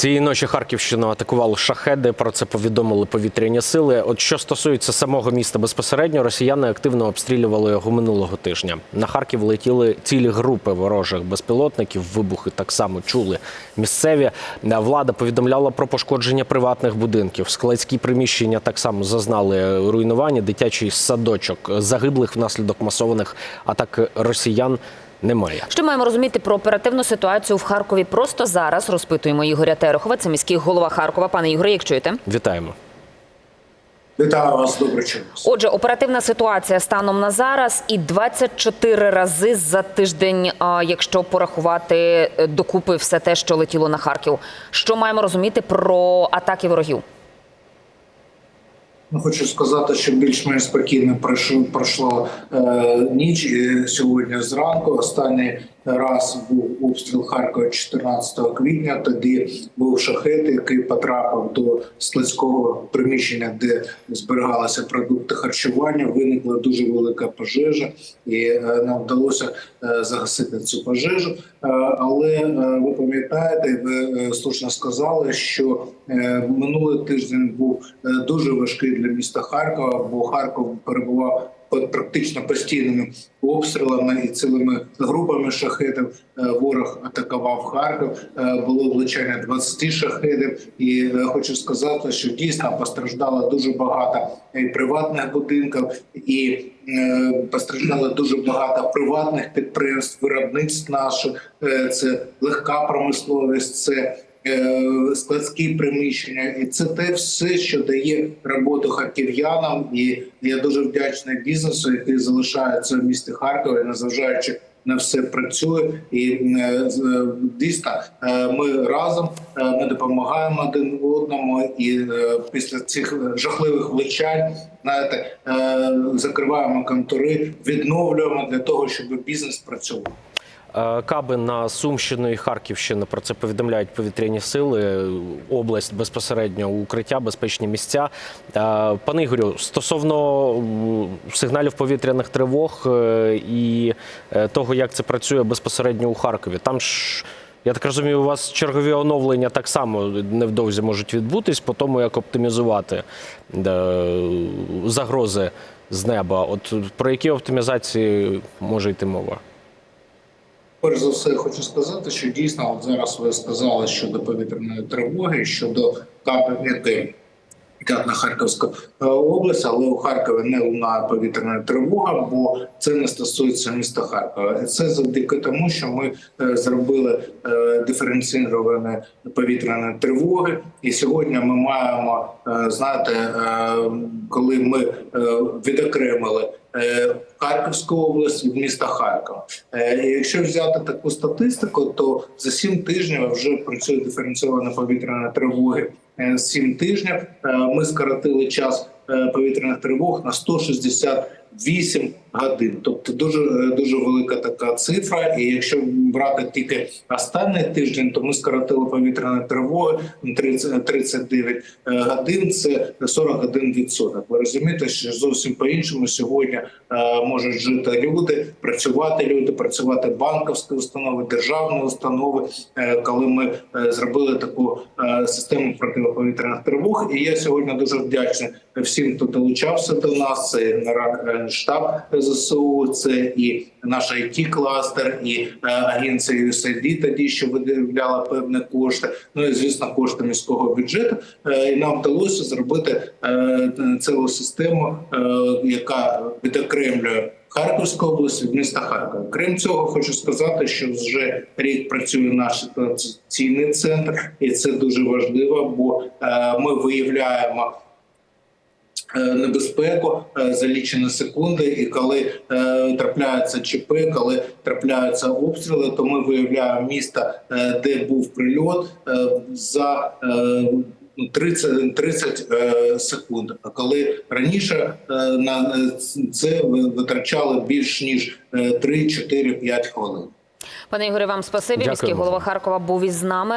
Цієї ночі Харківщину атакували шахеди. Про це повідомили повітряні сили. От що стосується самого міста безпосередньо, росіяни активно обстрілювали його минулого тижня. На Харків летіли цілі групи ворожих безпілотників. Вибухи так само чули місцеві. Влада повідомляла про пошкодження приватних будинків. Складські приміщення так само зазнали руйнування. Дитячий садочок загиблих внаслідок масованих атак росіян. Немає. Що маємо розуміти про оперативну ситуацію в Харкові? Просто зараз розпитуємо Ігоря Терехова. Це міський голова Харкова. Пане Ігоре, як чуєте? Вітаємо. Вітаю вас, добре час. Отже, оперативна ситуація станом на зараз і 24 рази за тиждень, якщо порахувати е, докупи все те, що летіло на Харків. Що маємо розуміти про атаки ворогів? Ну, хочу сказати, що більш-менш спокійно пройшла е, ніч і сьогодні зранку. Останній раз був обстріл Харкова 14 квітня. Тоді був шахет, який потрапив до складського приміщення, де зберігалися продукти харчування. Виникла дуже велика пожежа, і е, нам вдалося е, загасити цю пожежу. Е, але е, ви пам'ятаєте, ви е, слушно сказали, що е, минулий тиждень був е, дуже важкий для міста Харкова, бо Харков перебував під практично постійними обстрілами і цілими групами шахедів. Е, Ворог атакував Харків. Е, Було влучання 20 шахедів. І е, хочу сказати, що дійсно постраждало дуже багато приватних будинків, і постраждало дуже багато приватних підприємств, виробництв наших. Це легка промисловість. це складські приміщення, і це те все, що дає роботу харків'янам. І я дуже вдячний бізнесу, який залишається в місті Харкові, незважаючи на все працює. І е, е, дійсно е, ми разом е, ми допомагаємо один одному. І е, після цих жахливих влучань, знаєте, е, закриваємо контори, відновлюємо для того, щоб бізнес працював. Е, Каби на Сумщину і Харківщину про це повідомляють повітряні сили. Область безпосередньо укриття, безпечні місця. Е, Пане Ігорю, стосовно сигналів повітряних тривог е, і того, як це працює безпосередньо у Харкові, там ж. Я так розумію, у вас чергові оновлення так само невдовзі можуть відбутись по тому, як оптимізувати загрози з неба. От про які оптимізації може йти мова? Перш за все, хочу сказати, що дійсно, от зараз ви сказали щодо повітряної тривоги, щодо який летять на Харківську е, область, але у Харкові не лунає повітряна тривога, бо це не стосується міста Харкова. Це завдяки тому, що ми е, зробили е, диференційовані повітряні тривоги. І сьогодні ми маємо знаєте, е, коли ми відокремили. Е, Харківську область від міста Харкова. Е, якщо взяти таку статистику, то за сім тижнів вже працює диференційована повітряна тривога. Е, Сім тижнів ми скоротили час повітряних тривог на 168 годин. Тобто дуже е, дуже велика така цифра. І якщо брати тільки останній тиждень, то ми скоротили на 30, 39 е, годин. Це 41 відсоток. Ви розумієте, що зовсім по іншому сьогодні е, можуть жити люди, працювати люди, працювати банківські установи, державні установи, коли ми зробили таку систему протиповітряних тривог. І я сьогодні дуже вдячний всім, хто долучався до нас. Це штаб ЗСУ, це і наш it кластер і е, агенція USAID тоді, що виділяла певні кошти. Ну і звісно, кошти міського бюджету. Е, І нам вдалося зробити е, цілу систему, яка відокремлює Харківську область від міста Харкова. Крім цього, хочу сказати, що вже рік працює наш ситуаційний центр, і це дуже важливо, бо ми виявляємо. Е, Небезпеку е, за лічені секунди, і коли е, трапляється ЧП, коли трапляються обстріли, то ми виявляємо місто, е, де був прильот е, за е, ну, 30, 30 е, секунд. А коли раніше е, на це витрачали більш ніж е, 3, 4, 5 хвилин. Пане Ігоре, вам спасибі. Дякую Міський голова Харкова був із нами.